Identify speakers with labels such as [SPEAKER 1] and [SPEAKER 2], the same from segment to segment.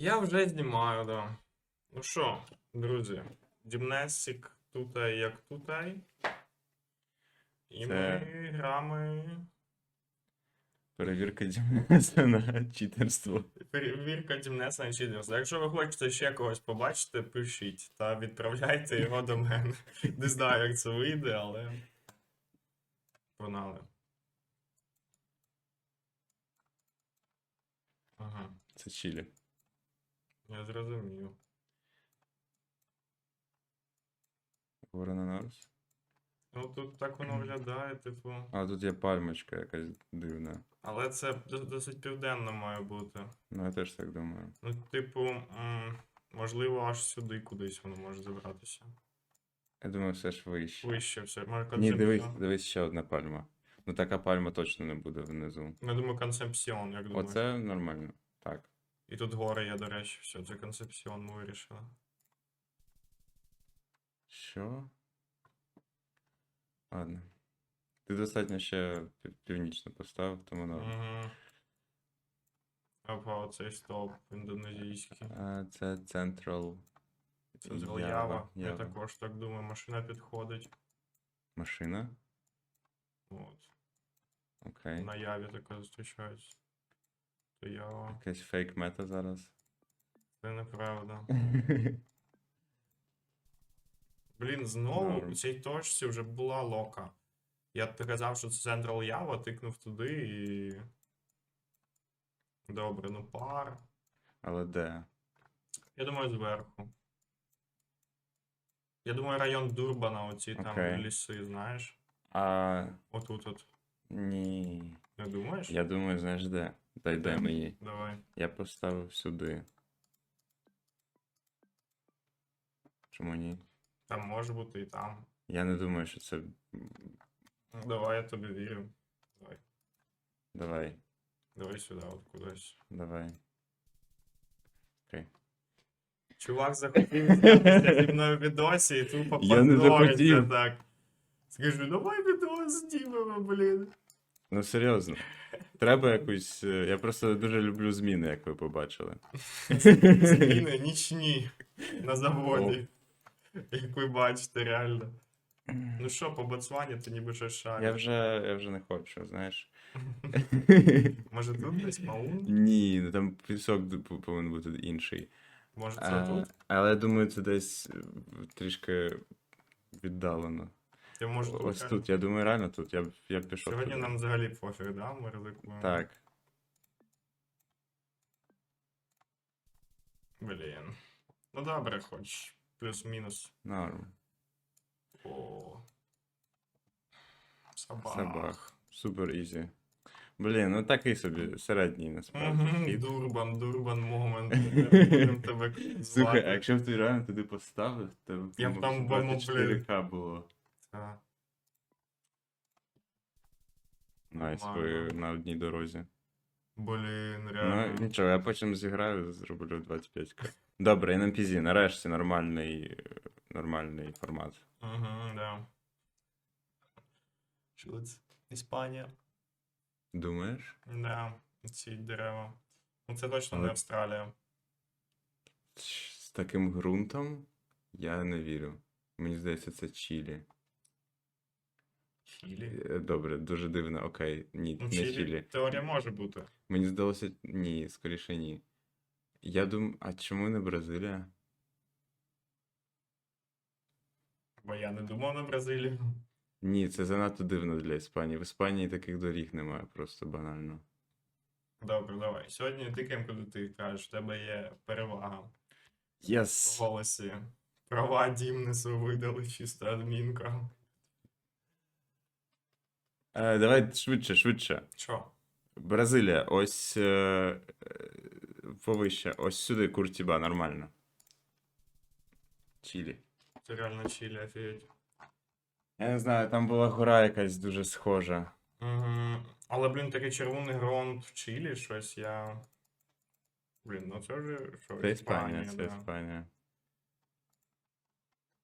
[SPEAKER 1] Я вже знімаю, да. Ну що, друзі, гімнастик тут як тут. І
[SPEAKER 2] Це-
[SPEAKER 1] ми грами.
[SPEAKER 2] Перевірка Дімеса на читерство.
[SPEAKER 1] Перевірка Дімнеса на читерство. Якщо ви хочете ще когось побачити, пишіть та відправляйте його до мене. Не знаю, як це вийде, але. Погнали. Ага,
[SPEAKER 2] Це чилі.
[SPEAKER 1] Я зрозумів.
[SPEAKER 2] Ворононос.
[SPEAKER 1] Ну тут так воно виглядає, типу.
[SPEAKER 2] А тут є пальмочка якась дивна.
[SPEAKER 1] Але це досить південно має бути.
[SPEAKER 2] Ну, я теж так думаю.
[SPEAKER 1] Ну, типу, можливо, аж сюди кудись воно може забратися.
[SPEAKER 2] Я думаю, все ж вище.
[SPEAKER 1] Вище все. Може,
[SPEAKER 2] Ні, дивись, дивись ще одна пальма. Ну така пальма точно не буде внизу.
[SPEAKER 1] Я думаю, концепціон, як думаєш.
[SPEAKER 2] Оце нормально. Так.
[SPEAKER 1] І тут гори є, до речі, все, це концепціон ми вирішили.
[SPEAKER 2] Що? Ладно. Ти достатньо ще пів- північно поставив, тому норм.
[SPEAKER 1] Угу. Опа, оцей стоп індонезійський.
[SPEAKER 2] А, це Central
[SPEAKER 1] Це
[SPEAKER 2] Ява,
[SPEAKER 1] Ява. Я
[SPEAKER 2] Ява.
[SPEAKER 1] також так думаю, машина підходить.
[SPEAKER 2] машина.
[SPEAKER 1] От.
[SPEAKER 2] Окей.
[SPEAKER 1] На Яві таке зустрічається. То Ява.
[SPEAKER 2] Якась фейк мета зараз.
[SPEAKER 1] Це неправда. Блін, знову у цій точці вже була лока. Я казав, що це Central Java, тикнув туди і. Добре, ну пар.
[SPEAKER 2] Але де?
[SPEAKER 1] Я думаю, зверху. Я думаю, район Дурбана, оці там
[SPEAKER 2] Окей.
[SPEAKER 1] ліси, знаєш.
[SPEAKER 2] А.
[SPEAKER 1] Отут от.
[SPEAKER 2] Ні.
[SPEAKER 1] Не думаєш?
[SPEAKER 2] Я думаю, знаєш де? Дай Де? мені.
[SPEAKER 1] Давай.
[SPEAKER 2] Я поставив сюди. Чому ні?
[SPEAKER 1] Там може бути і там.
[SPEAKER 2] Я не думаю, що це.
[SPEAKER 1] Ну, Давай, я тобі вірю. Давай.
[SPEAKER 2] Давай,
[SPEAKER 1] Давай сюди, от кудись.
[SPEAKER 2] давай. Окей.
[SPEAKER 1] Чувак захотів знятися зі мною відосі і тупо
[SPEAKER 2] Я не захотів.
[SPEAKER 1] так. Скажу, давай відос знімемо, блін.
[SPEAKER 2] Ну серйозно. Треба якусь. е, Я просто дуже люблю зміни, як ви побачили.
[SPEAKER 1] Зміни нічні на заводі. Як ви бачите, реально. Ну що, по Ботсвані ти ніби щось
[SPEAKER 2] Я вже, я вже не хочу, знаєш.
[SPEAKER 1] Може тут десь маун?
[SPEAKER 2] Ні, ну там пісок повинен бути інший.
[SPEAKER 1] Може це
[SPEAKER 2] А,
[SPEAKER 1] тут?
[SPEAKER 2] але я думаю, це десь е, трішки віддалено.
[SPEAKER 1] Ти може тут?
[SPEAKER 2] Ось тут, я думаю, реально тут. Я б я б пішов.
[SPEAKER 1] Сьогодні
[SPEAKER 2] туди.
[SPEAKER 1] нам взагалі пофіг, да? Ми ризикуємо.
[SPEAKER 2] Так.
[SPEAKER 1] Блін. Ну добре, хоч. Плюс-мінус.
[SPEAKER 2] Норм.
[SPEAKER 1] О. Собак.
[SPEAKER 2] Сабах. Супер ізі. Блін, ну такий собі середній насправді. Хід.
[SPEAKER 1] Дурбан, Дурбан момент. Будем тебе
[SPEAKER 2] Слухай, а
[SPEAKER 1] звати.
[SPEAKER 2] якщо б ти реально туди поставив, то
[SPEAKER 1] Я б там бомбу,
[SPEAKER 2] 4К було.
[SPEAKER 1] Та.
[SPEAKER 2] Найс, ви на одній дорозі.
[SPEAKER 1] Блін,
[SPEAKER 2] Ну,
[SPEAKER 1] реально.
[SPEAKER 2] нічого, я потім зіграю, зроблю 25к. Добре, NMPZ, нарешті нормальний, нормальний формат.
[SPEAKER 1] Угу, да. Що це? Іспанія.
[SPEAKER 2] Думаєш?
[SPEAKER 1] Да, ці дерева. Ну це точно не Австралія.
[SPEAKER 2] З таким ґрунтом я не вірю. Мені здається, це Чилі.
[SPEAKER 1] Чилі.
[SPEAKER 2] Е, Добре, дуже дивно, окей. Ні,
[SPEAKER 1] Ну,
[SPEAKER 2] не
[SPEAKER 1] Чилі,
[SPEAKER 2] Чилі.
[SPEAKER 1] теорія може бути.
[SPEAKER 2] Мені здалося, ні, скоріше ні. Я думаю, а чому не Бразилія?
[SPEAKER 1] Бо я не думав на Бразилію.
[SPEAKER 2] Ні, це занадто дивно для Іспанії. В Іспанії таких доріг немає, просто банально.
[SPEAKER 1] Добре, давай. Сьогодні тикаємо, коли ти кажеш, в тебе є перевага в
[SPEAKER 2] Єс!
[SPEAKER 1] голосі. Права Дімнесу видали чисто адмінка.
[SPEAKER 2] Е, давай швидше, швидше.
[SPEAKER 1] Що?
[SPEAKER 2] Бразилія, ось е, е, повище, ось сюди Куртіба, нормально. Чилі.
[SPEAKER 1] Це реально Чилі, офігеть.
[SPEAKER 2] Я не знаю, там була гора якась дуже схожа.
[SPEAKER 1] Угу. Але, блін, такий червоний ґрунт в Чилі щось я. Блін, ну це вже що,
[SPEAKER 2] Це Іспанія,
[SPEAKER 1] Іспанія,
[SPEAKER 2] це
[SPEAKER 1] да.
[SPEAKER 2] Іспанія.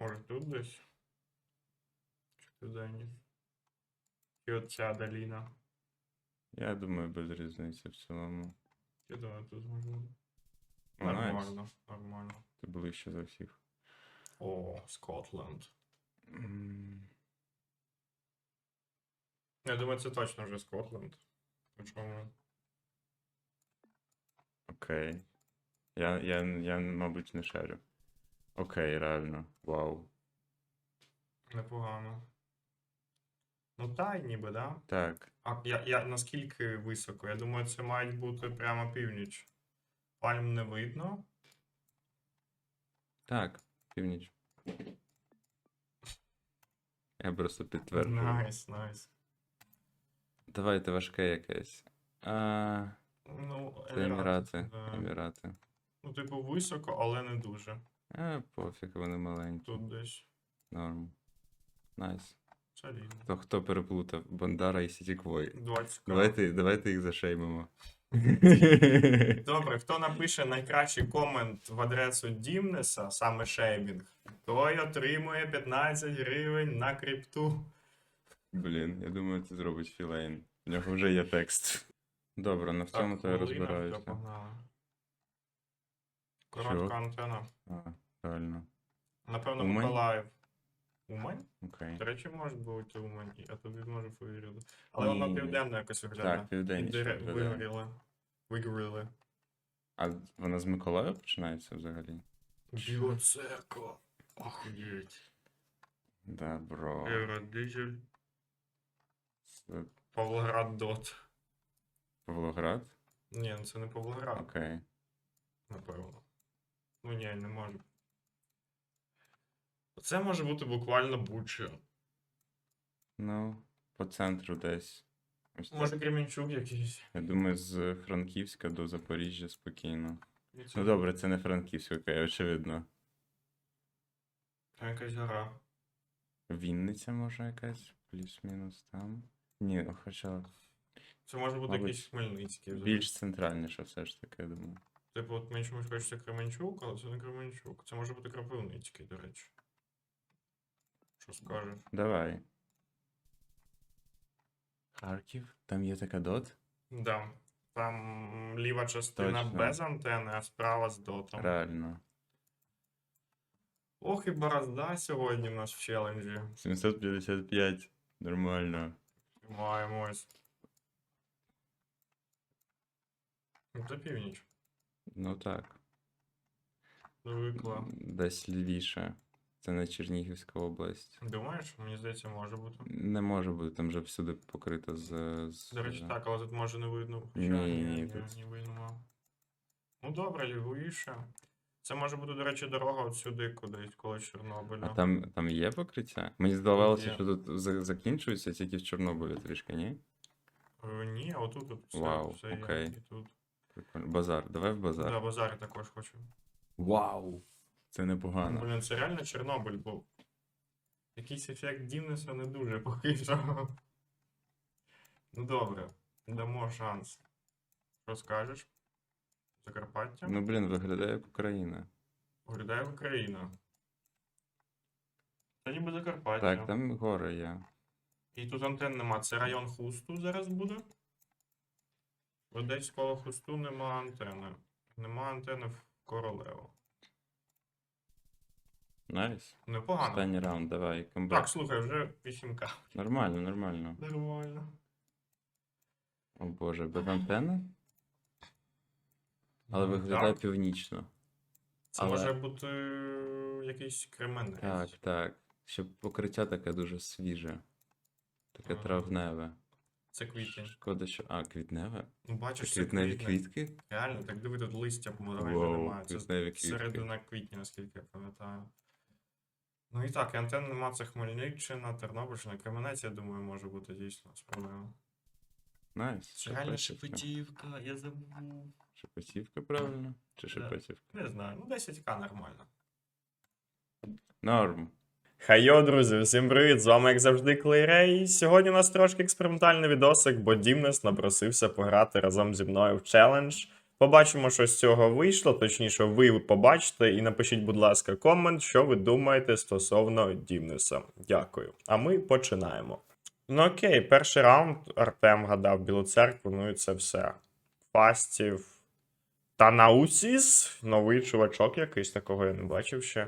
[SPEAKER 1] Може тут десь? Чи туди ні? І от ця доліна.
[SPEAKER 2] Я думаю, без різниці в цілому.
[SPEAKER 1] Я думаю, тут може бути.
[SPEAKER 2] Вона
[SPEAKER 1] Нормально, нормально.
[SPEAKER 2] Ти ближче за всіх.
[SPEAKER 1] О, Скотленд.
[SPEAKER 2] М,
[SPEAKER 1] Я думаю, це точно вже Скотленд. Причому.
[SPEAKER 2] Окей. Я, я, я, мабуть, не шарю. Окей, реально. Вау.
[SPEAKER 1] Непогано. Ну та, ніби, да?
[SPEAKER 2] Так.
[SPEAKER 1] А я, я наскільки високо? Я думаю, це мають бути прямо північ. Пальм не видно.
[SPEAKER 2] Так, північ. Я просто підтверджую.
[SPEAKER 1] Найс, найс.
[SPEAKER 2] Давайте важке якесь. А,
[SPEAKER 1] Ну,
[SPEAKER 2] це Емірати.
[SPEAKER 1] да.
[SPEAKER 2] Емірати.
[SPEAKER 1] Ну, типу, високо, але не дуже.
[SPEAKER 2] А, пофіг, вони маленькі.
[SPEAKER 1] Тут десь.
[SPEAKER 2] Норм. Найс.
[SPEAKER 1] Солідно.
[SPEAKER 2] То хто переплутав Бондара і Сітіквой?
[SPEAKER 1] 20
[SPEAKER 2] Давайте, давайте їх зашеймимо.
[SPEAKER 1] Добре, хто напише найкращий комент в адресу Дімнеса, саме шеймінг, той отримує 15 гривень на крипту.
[SPEAKER 2] Блін, я думаю, це зробить Філейн. У нього вже є текст. Добре, на в
[SPEAKER 1] Так,
[SPEAKER 2] цьому то я
[SPEAKER 1] хвилина,
[SPEAKER 2] розбираюся.
[SPEAKER 1] погнали. Коротка антена.
[SPEAKER 2] А, правильно.
[SPEAKER 1] Напевно,
[SPEAKER 2] Умань?
[SPEAKER 1] Миколаїв. Умань?
[SPEAKER 2] Окей.
[SPEAKER 1] До речі, може бути Умань. Я тобі можу повірити. Але воно південно якось виглядає.
[SPEAKER 2] Так, південніше. Виглядає.
[SPEAKER 1] Вигоріли. Вигоріли.
[SPEAKER 2] А вона з Миколаєва починається взагалі?
[SPEAKER 1] Біоцерква. Охуєть.
[SPEAKER 2] Да, бро. Це
[SPEAKER 1] Павлоград Дот.
[SPEAKER 2] Павлоград?
[SPEAKER 1] Ні, ну це не Павлоград,
[SPEAKER 2] Окей.
[SPEAKER 1] напевно. Ну ні, не може. Це може бути буквально будь-що.
[SPEAKER 2] Ну, по центру десь. Ось так.
[SPEAKER 1] Може Кремінчук якийсь.
[SPEAKER 2] Я думаю, з Франківська до Запоріжжя спокійно. Ну добре, це не Франківськ, окей, очевидно.
[SPEAKER 1] Там якась гора.
[SPEAKER 2] Вінниця може якась, плюс-мінус там. Ні, ну, хоча
[SPEAKER 1] Це може бути
[SPEAKER 2] Мабуть,
[SPEAKER 1] якийсь Хмельницький. взагалі.
[SPEAKER 2] більш центральніше все ж таки, я думаю.
[SPEAKER 1] Типу, от мені чомусь хочеться Кременчук, але це не Кременчук. Це може бути Кропивницький, до речі. Що скажеш?
[SPEAKER 2] Давай. Харків? Там є така дот?
[SPEAKER 1] Да. Там ліва частина
[SPEAKER 2] Точно.
[SPEAKER 1] без антени, а справа з дотом.
[SPEAKER 2] Реально.
[SPEAKER 1] Ох і борозда сьогодні в нас в челенджі.
[SPEAKER 2] 755. Нормально.
[SPEAKER 1] Маємось. Ну, Це північ.
[SPEAKER 2] Ну так.
[SPEAKER 1] Звикла.
[SPEAKER 2] Десь лівіше. Це не Чернігівська область.
[SPEAKER 1] Думаєш? Мені здається, може бути.
[SPEAKER 2] Не може бути, там вже всюди покрито з. з...
[SPEAKER 1] До речі, так, але тут може не видно. Хоча,
[SPEAKER 2] Ні, ні,
[SPEAKER 1] тут...
[SPEAKER 2] тут-
[SPEAKER 1] нема. Ну добре, лівіше. Це може бути, до речі, дорога от сюди кудись, коло Чорнобиля.
[SPEAKER 2] А там, там є покриття? Мені здавалося,
[SPEAKER 1] Є.
[SPEAKER 2] що тут закінчується тільки в Чорнобилі трішки, ні?
[SPEAKER 1] Е, Ні, а отут от все,
[SPEAKER 2] Вау,
[SPEAKER 1] все є. І тут.
[SPEAKER 2] Прикольно. Базар, давай в базар.
[SPEAKER 1] Да, базарі також хочу.
[SPEAKER 2] Вау! Це непогано.
[SPEAKER 1] Блін, це реально Чорнобиль був. Якийсь ефект Дімнеса не дуже поки що. Ну добре, дамо шанс. Що скажеш? Закарпаття?
[SPEAKER 2] Ну, блін, виглядає як Україна.
[SPEAKER 1] Виглядає в Україна. Це ніби Закарпаття.
[SPEAKER 2] Так, там гори є.
[SPEAKER 1] І тут антен нема. Це район Хусту зараз буде. Бо десь коло Хусту нема антени. Нема антени в Королево.
[SPEAKER 2] Найс.
[SPEAKER 1] Непогано.
[SPEAKER 2] Останній раунд, давай, камбек.
[SPEAKER 1] Так, слухай, вже 8К.
[SPEAKER 2] Нормально, нормально.
[SPEAKER 1] Нормально.
[SPEAKER 2] О боже, без антени? Але виглядає
[SPEAKER 1] Так,
[SPEAKER 2] північно.
[SPEAKER 1] Це
[SPEAKER 2] але-
[SPEAKER 1] може бути якийсь кременець.
[SPEAKER 2] Так, так. Ще покриття таке дуже свіже. Таке
[SPEAKER 1] Ага.
[SPEAKER 2] травневе.
[SPEAKER 1] Це квітень.
[SPEAKER 2] Шкода, що. А, квітневе?
[SPEAKER 1] Ну, бачиш, це
[SPEAKER 2] квітневі
[SPEAKER 1] квітне.
[SPEAKER 2] квітки?
[SPEAKER 1] Реально, так диви, тут листя майже немає. Це
[SPEAKER 2] квітневі квітки.
[SPEAKER 1] середина квітня, наскільки я пам'ятаю. Ну і так, і антен нема, це Хмельниччина, Тернопільщина, Кременець, я думаю, може бути дійсно спробуємо.
[SPEAKER 2] Найс.
[SPEAKER 1] Це реально
[SPEAKER 2] Шепетівка.
[SPEAKER 1] Шепетівка, я забув.
[SPEAKER 2] Шепетівка, правильно? Чи Шепетівка?
[SPEAKER 1] Не знаю, ну 10к нормально.
[SPEAKER 2] Норм.
[SPEAKER 1] Хайо, друзі, всім привіт! З вами, як завжди, Клейрей. І Сьогодні у нас трошки експериментальний відосик, бо Дімнес напросився пограти разом зі мною в челендж. Побачимо, що з цього вийшло. Точніше, ви побачите, і напишіть, будь ласка, комент, що ви думаєте стосовно Дімнеса. Дякую. А ми починаємо. Ну окей, перший раунд Артем гадав Білу церкву, ну і це все. Фастів. Танаусіс, новий чувачок якийсь, такого я не бачив ще.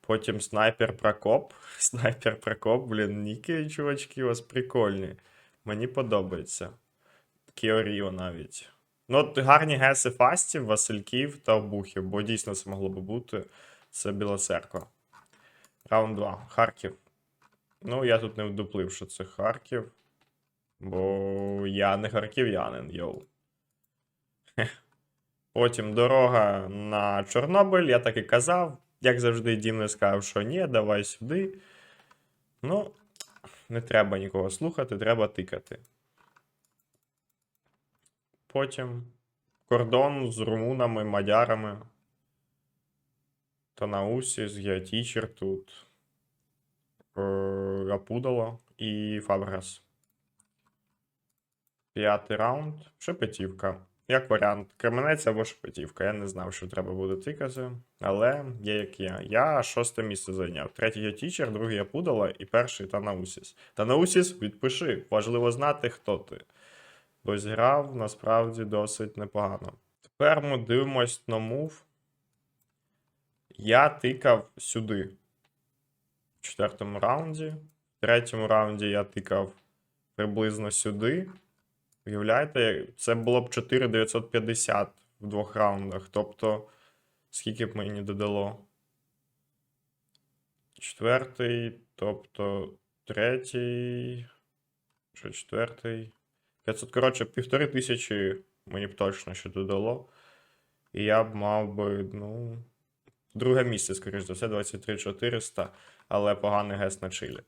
[SPEAKER 1] Потім снайпер Прокоп. Снайпер Прокоп, блін, ніки, чувачки, у вас прикольні. Мені подобається. Кіоріо навіть. Ну, от гарні геси фастів, Васильків та обухів, бо дійсно це могло би бути. Це Біла церква. Раунд 2. Харків. Ну, я тут не вдуплив, що це Харків. Бо я не харків'янин, йоу. Потім дорога на Чорнобиль, я так і казав. Як завжди, Дім не сказав, що ні, давай сюди. Ну, не треба нікого слухати, треба тикати. Потім кордон з румунами, мадярами. Танаусіс, Геотічер тут. е, Апудало і Фабрегас. П'ятий раунд. Шепетівка. Як варіант, Кременець або Шепетівка. Я не знав, що треба буде тикати, але є як є. Я шосте місце зайняв. Третій тічер, другий я Пудала і перший Танаусіс. Танаусіс, відпиши. Важливо знати, хто ти. Бо зіграв насправді досить непогано. Тепер ми дивимось на мув. Я тикав сюди. В четвертому раунді. В третьому раунді я тикав приблизно сюди. Уявляєте, це було б 4950 в двох раундах. Тобто, скільки б мені додало? Четвертий, тобто третій. Що четвертий? 500, коротше, півтори тисячі мені б точно ще додало. І я б мав би, ну. Друге місце, скоріш за все, 23 400, але поганий гес на чилі.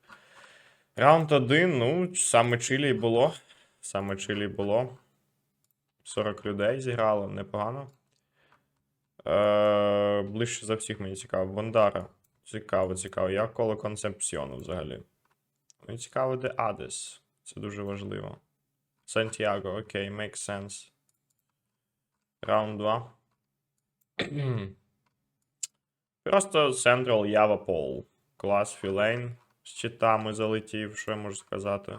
[SPEAKER 1] Раунд 1, ну, саме чилі було. Саме чилі було. 40 людей зіграло, непогано. Е, ближче за всіх мені цікаво. Бондара. Цікаво, цікаво. Я коло концепціону взагалі. Мені цікаво, де Адес. Це дуже важливо. Сантьяго, окей, makes sense. Раунд 2. Просто Central Java Pole. Клас Філейн. З читами залетів, що я можу сказати.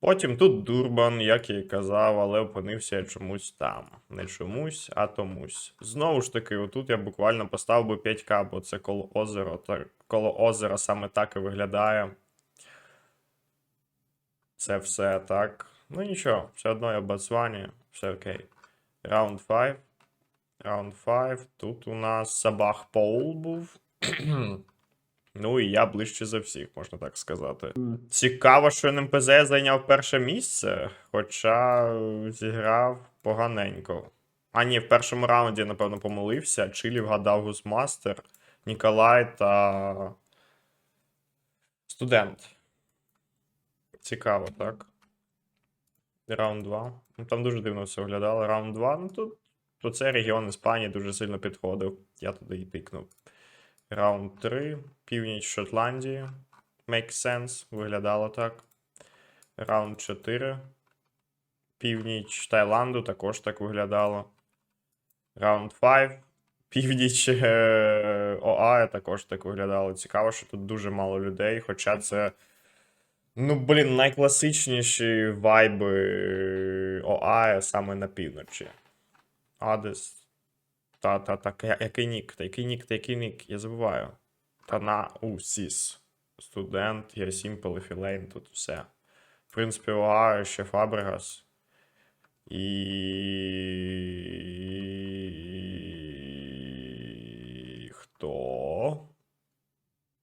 [SPEAKER 1] Потім тут Дурбан, як я і казав, але опинився я чомусь там. Не чомусь, а томусь. Знову ж таки, отут я буквально поставив би 5к, бо це коло озера. Та коло озера саме так і виглядає. Це все так. Ну нічого, все одно я в Ботсвані, все окей. Раунд 5. Раунд 5. Тут у нас Сабах Поул був. ну і я ближче за всіх, можна так сказати. Цікаво, що НМПЗ зайняв перше місце, хоча зіграв поганенько. А ні, в першому раунді, напевно, помилився. Чилі вгадав Гусмастер, Ніколай та. Студент. Цікаво, так? Раунд 2. Ну, там дуже дивно все виглядало. Раунд 2. Ну тут то це регіон Іспанії дуже сильно підходив. Я туди і тикнув. Раунд 3. Північ Шотландії. Make sense. Виглядало так. Раунд 4. Північ Таїланду також так виглядало. Раунд 5. Північ е, ОАЕ також так виглядало. Цікаво, що тут дуже мало людей, хоча це. Ну, блін, найкласичніші вайби ОАЕ саме на півночі. Адес. Та, та, та, який нік, та який нік, та який нік, я забуваю. Та на Усіс. Студент, я Сімпл, Філейн, тут все. В принципі, ОАЕ ще Фабрегас. І. Хто?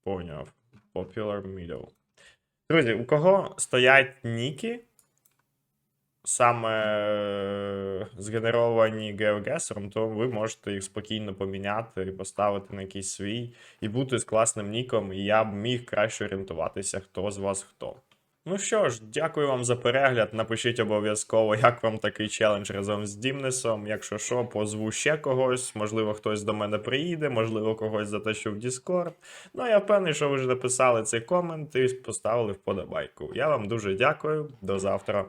[SPEAKER 1] Поняв. Popular Middle. Друзі, у кого стоять ніки, саме е, згенеровані GeoGuessr, то ви можете їх спокійно поміняти і поставити на якийсь свій, і бути з класним ніком, і я б міг краще орієнтуватися, хто з вас хто. Ну що ж, дякую вам за перегляд. Напишіть обов'язково, як вам такий челендж разом з Дімнесом. Якщо що, позву ще когось, можливо, хтось до мене приїде, можливо, когось затащу в Discord. Ну, я впевнений, що ви вже написали цей комент і поставили вподобайку. Я вам дуже дякую. До завтра.